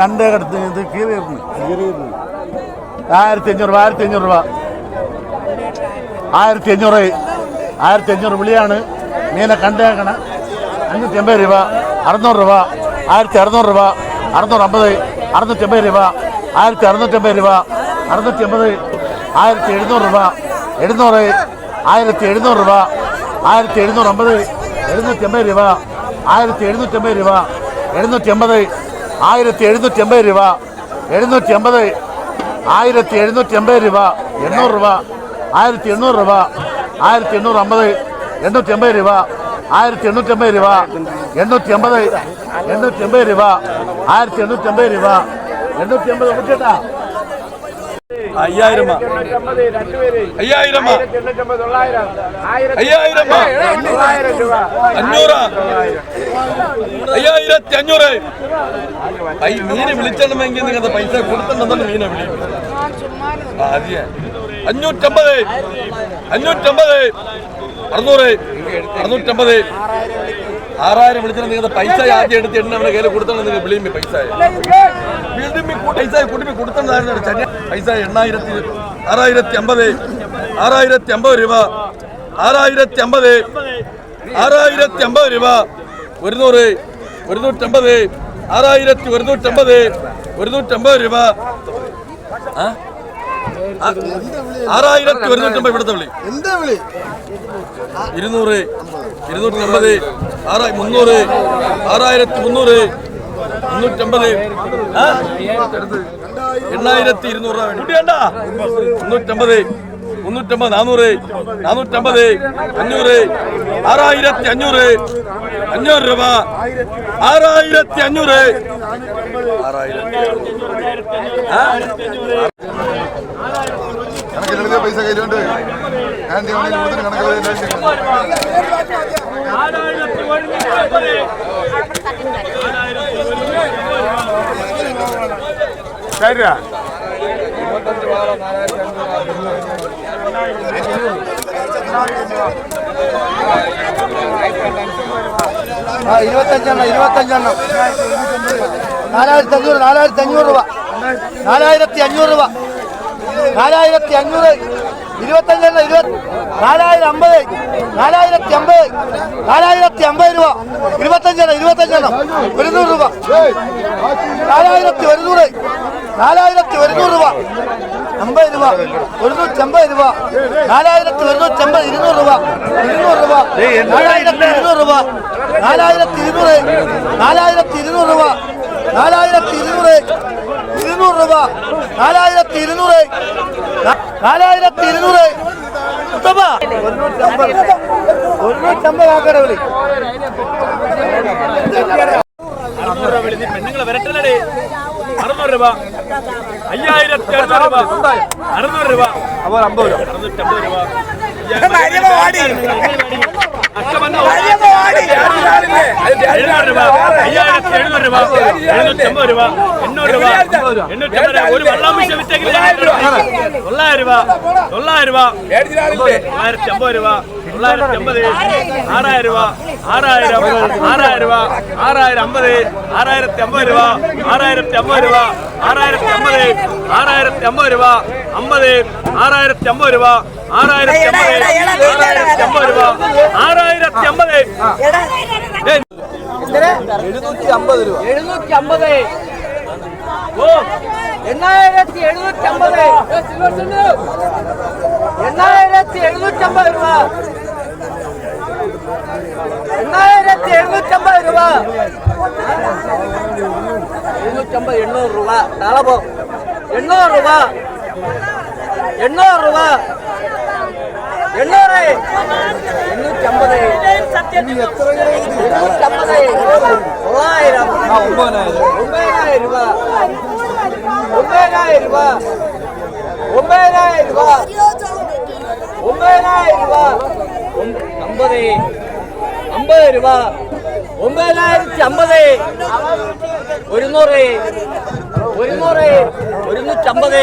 കണ്ടേ കിടത്ത് ഇത് കീറിയിരുന്നു. ആയിരത്തി അഞ്ഞൂറ് രൂപ ആയിരത്തി അഞ്ഞൂറ് രൂപ. ആയിരത്തി അഞ്ഞൂറ് ആയിരത്തി അഞ്ഞൂറ് വിളിയാണ്. മീനെ കണ്ടേക്കണ. അഞ്ഞൂറ്റി അമ്പത് രൂപ അറുന്നൂറ് രൂപ ആയിരത്തി അറുന്നൂറ് രൂപ അറുന്നൂറ് അമ്പത് അറുന്നൂറ്റി അമ്പത് രൂപ ആയിരത്തി അറുന്നൂറ്റമ്പത് രൂപ അറുന്നൂറ്റി അമ്പത് ആയിരത്തി എഴുന്നൂറ് രൂപ എഴുന്നൂറ് ആയിരത്തി എഴുന്നൂറ് രൂപ ആയിരത്തി എഴുന്നൂറ് അമ്പത് എഴുന്നൂറ്റി അമ്പത് രൂപ ആയിരത്തി എഴുന്നൂറ്റമ്പത് രൂപ എഴുന്നൂറ്റി അമ്പത് ആയിരത്തി എഴുന്നൂറ്റി അമ്പത് രൂപ എഴുന്നൂറ്റി അമ്പത് ആയിരത്തി എഴുന്നൂറ്റി അമ്പത് രൂപ എണ്ണൂറ് രൂപ ആയിരത്തി എണ്ണൂറ് രൂപ ആയിരത്തി എണ്ണൂറ് അമ്പത് എണ്ണൂറ്റി അമ്പത് രൂപ ആയിരത്തി എണ്ണൂറ്റി അമ്പത് രൂപ എണ്ണൂറ്റി അമ്പത് എണ്ണൂറ്റി അമ്പത് രൂപ ആയിരത്തി എണ്ണൂറ്റി അമ്പത് രൂപ എണ്ണൂറ്റി അമ്പത് മുട്ടേട്ടാ അയ്യായിരം അയ്യായിരം അയ്യായിരം അഞ്ഞൂറ് അയ്യായിരത്തി അഞ്ഞൂറ് ഈ മീനെ വിളിച്ചണമെങ്കിൽ നിങ്ങളുടെ പൈസ കൊടുത്തിട്ടുണ്ടെന്ന് മീനെ വിളിക്കും ആദ്യ. അഞ്ഞൂറ്റമ്പത്. അഞ്ഞൂറ്റമ്പത്. അറുന്നൂറ്. അറുന്നൂറ്റമ്പത്. ആറായിരം വിളിച്ചാൽ നിങ്ങളുടെ പൈസ ആദ്യം എടുത്ത് എണ്ണ നമ്മുടെ കയ്യിൽ കൊടുത്തണം നിങ്ങൾ വിളിയുമ്പോ പൈസ പൈസ കുടുംബി കൊടുത്തണ്ടായിരുന്നു ചെറിയ പൈസ എണ്ണായിരത്തി ആറായിരത്തി അമ്പത് ആറായിരത്തി അമ്പത് രൂപ ആറായിരത്തി അമ്പത് ആറായിരത്തി അമ്പത് രൂപ. ഒരുന്നൂറ് ഒരുന്നൂറ്റമ്പത് ആറായിരത്തി ഒരുന്നൂറ്റമ്പത് ഒരുന്നൂറ്റമ്പത് രൂപ. ആറായിരത്തി ഒരുന്നൂറ്റമ്പത് ഇവിടുത്തെ വിളി. ഇരുന്നൂറ് ഇരുന്നൂറ്റമ്പത് ആറായി മുന്നൂറ് ആറായിരത്തി മുന്നൂറ് മുന്നൂറ്റമ്പത്? എണ്ണായിരത്തി ഇരുന്നൂറ് രൂപ വേണ്ടി വേണ്ട മുന്നൂറ്റമ്പത് മുന്നൂറ്റമ്പത് നാനൂറ് നാനൂറ്റമ്പത് അഞ്ഞൂറ് ആറായിരത്തി അഞ്ഞൂറ് അഞ്ഞൂറ് രൂപ ആറായിരത്തി അഞ്ഞൂറ്? കണക്കിലെഴുതിയ പൈസ കയ്യിലുണ്ട്. ആന്റി കൂടുതൽ കണക്കിലെഴുതി ഇരുപത്തഞ്ചെണ്ണം ഇരുപത്തഞ്ചെണ്ണം. നാലായിരത്തി അഞ്ഞൂറ് നാലായിരത്തി അഞ്ഞൂറ് രൂപ. നാലായിരത്തി അഞ്ഞൂറ് രൂപ. നാലായിരത്തി അഞ്ഞൂറ് ഇരുപത്തഞ്ചെണ്ണം ഇരുപത്തി നാലായിരം അമ്പത് നാലായിരത്തി അമ്പത് നാലായിരത്തി അമ്പത് രൂപ. ഇരുപത്തഞ്ചെണ്ണം ഇരുപത്തഞ്ചെണ്ണം. ഒരുന്നൂറ് രൂപ. നാലായിരത്തി ഒരുന്നൂറ് നാലായിരത്തി ഒരുന്നൂറ് രൂപ. അമ്പത് രൂപ. ഒരുന്നൂറ്റമ്പത് രൂപ. നാലായിരത്തി ഒരുന്നൂറ്റമ്പത് ഇരുന്നൂറ് രൂപ. ഇരുന്നൂറ് രൂപ. നാലായിരത്തി ഇരുന്നൂറ് രൂപ. നാലായിരത്തി ഇരുന്നൂറ് നാലായിരത്തി ഇരുന്നൂറ് രൂപ. നാലായിരത്തി ഇരുന്നൂറ് ഇരുന്നൂറ് രൂപ. നാലായിരത്തി ഇരുന്നൂറ് നാലായിരത്തി ഇരുന്നൂറ് മുത്തപ്പ ഒരുന്നൂറ്റമ്പത് ആക്കട വിളി. പെണ്ണുങ്ങളെ വരട്ടലടേ. അറുന്നൂറ് രൂപ. അയ്യായിരത്തി അറുന്നൂറ് രൂപ അറുന്നൂറ് രൂപ. അപ്പോൾ അമ്പത് രൂപ. അറുന്നൂറ്റമ്പത് രൂപ. എഴുന്നൂറ് രൂപ. അയ്യായിരത്തി എഴുന്നൂറ് രൂപ എഴുന്നൂറ്റമ്പത് രൂപ. എണ്ണൂറ് രൂപ. എണ്ണൂറ്റമ്പത് രൂപ. ഒരു വെള്ളം മിഷൻ വിറ്റെങ്കിൽ തൊള്ളായിരം രൂപ. തൊള്ളായിരം രൂപ. തൊള്ളായിരത്തി അമ്പത് രൂപ. തൊള്ളായിരത്തി അമ്പത്. ആറായിരം രൂപ. ആറായിരം ആറായിരം രൂപ ആറായിരം അമ്പത് ആറായിരത്തി അമ്പത് രൂപ ആറായിരത്തി അമ്പത് രൂപ ആറായിരത്തി അമ്പത് ആറായിരത്തി അമ്പത് രൂപ അമ്പത് ആറായിരത്തി അമ്പത് രൂപ ആറായിരത്തി അമ്പത് ആറായിരത്തി അമ്പത് രൂപ ആറായിരത്തി അമ്പത്. എഴുന്നൂറ്റി അമ്പത് രൂപ. എഴുന്നൂറ്റി അമ്പത്. ഓ എണ്ണായിരത്തി എഴുന്നൂറ്റി അമ്പത്. എണ്ണായിരത്തി എഴുന്നൂറ്റി അമ്പത് രൂപ. എണ്ണായിരത്തി എഴുന്നൂറ്റി അമ്പത് രൂപ എഴുന്നൂറ്റമ്പത് എണ്ണൂറ് രൂപ നാളെ പോ എണ്ണൂറ് രൂപ എണ്ണൂറ് രൂപ എണ്ണൂറ് എണ്ണൂറ്റമ്പത് എണ്ണൂറ്റമ്പത് തൊള്ളായിരം ഒമ്പതിനായിരം രൂപ ഒമ്പതിനായിരം രൂപ ഒമ്പതിനായിരം രൂപ ഒമ്പതിനായിരം രൂപ ഒമ്പ- അമ്പത് അമ്പത് രൂപ. ഒമ്പതിനായിരത്തി അമ്പത് ഒരുന്നൂറ്. ഒരുന്നൂറ്. ഒരുന്നൂറ്റമ്പത്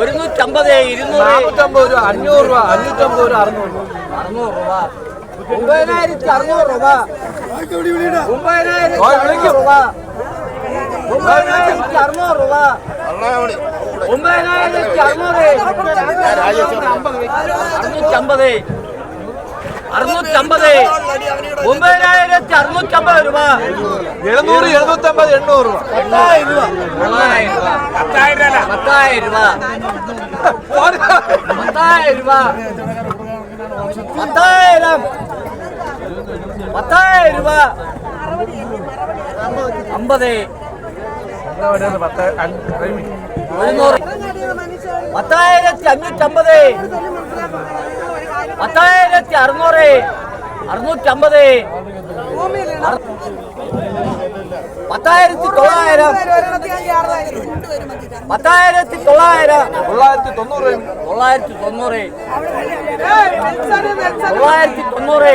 ഒരുന്നൂറ്റമ്പത് ഇരുന്നൂറ്. നാനൂറ്റമ്പത് രൂപ അഞ്ഞൂറ് രൂപ അഞ്ഞൂറ്റമ്പത് രൂപ അറുന്നൂറ് അറുന്നൂറ് രൂപ. ഒമ്പതിനായിരത്തി അറുന്നൂറ് രൂപ. ഒമ്പതിനായിരത്തി അറുന്നൂറ് രൂപ. ഒമ്പതിനായിരത്തി അറുന്നൂറ് രൂപ. ഒമ്പതിനായിരത്തി അറുന്നൂറ് അറുന്നൂറ്റമ്പത് അറുന്നൂറ്റമ്പത്. ഒമ്പതിനായിരത്തി അറുന്നൂറ്റമ്പത് രൂപ. എഴുന്നൂറ് എഴുന്നൂറ്റമ്പത് എണ്ണൂറ് രൂപ. പത്തായിരം രൂപ. പത്തായിരം രൂപ. പത്തായിരം രൂപ. പത്തായിരം പത്തായിരം രൂപ. അമ്പത്. എഴുന്നൂറ് പത്തായിരത്തി അഞ്ഞൂറ്റമ്പത് പത്തായിരത്തി അറുന്നൂറ് അറുന്നൂറ്റമ്പത് അമ്പത് പത്തായിരത്തി തൊള്ളായിരം പത്തായിരത്തി തൊള്ളായിരം തൊള്ളായിരത്തി തൊണ്ണൂറ് തൊള്ളായിരത്തി തൊണ്ണൂറ് തൊള്ളായിരത്തി തൊണ്ണൂറ്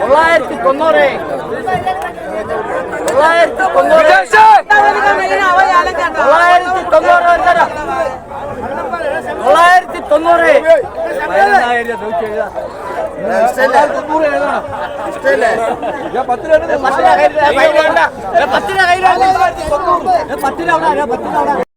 തൊള്ളായിരത്തി തൊണ്ണൂറ് തൊള്ളായിരത്തി തൊണ്ണൂറ് തൊള്ളായിരത്തി തൊണ്ണൂറ് തൊള്ളായിരത്തി തൊണ്ണൂറ്. പത്തിലാണ് പത്തിലാണ് എഴുപത്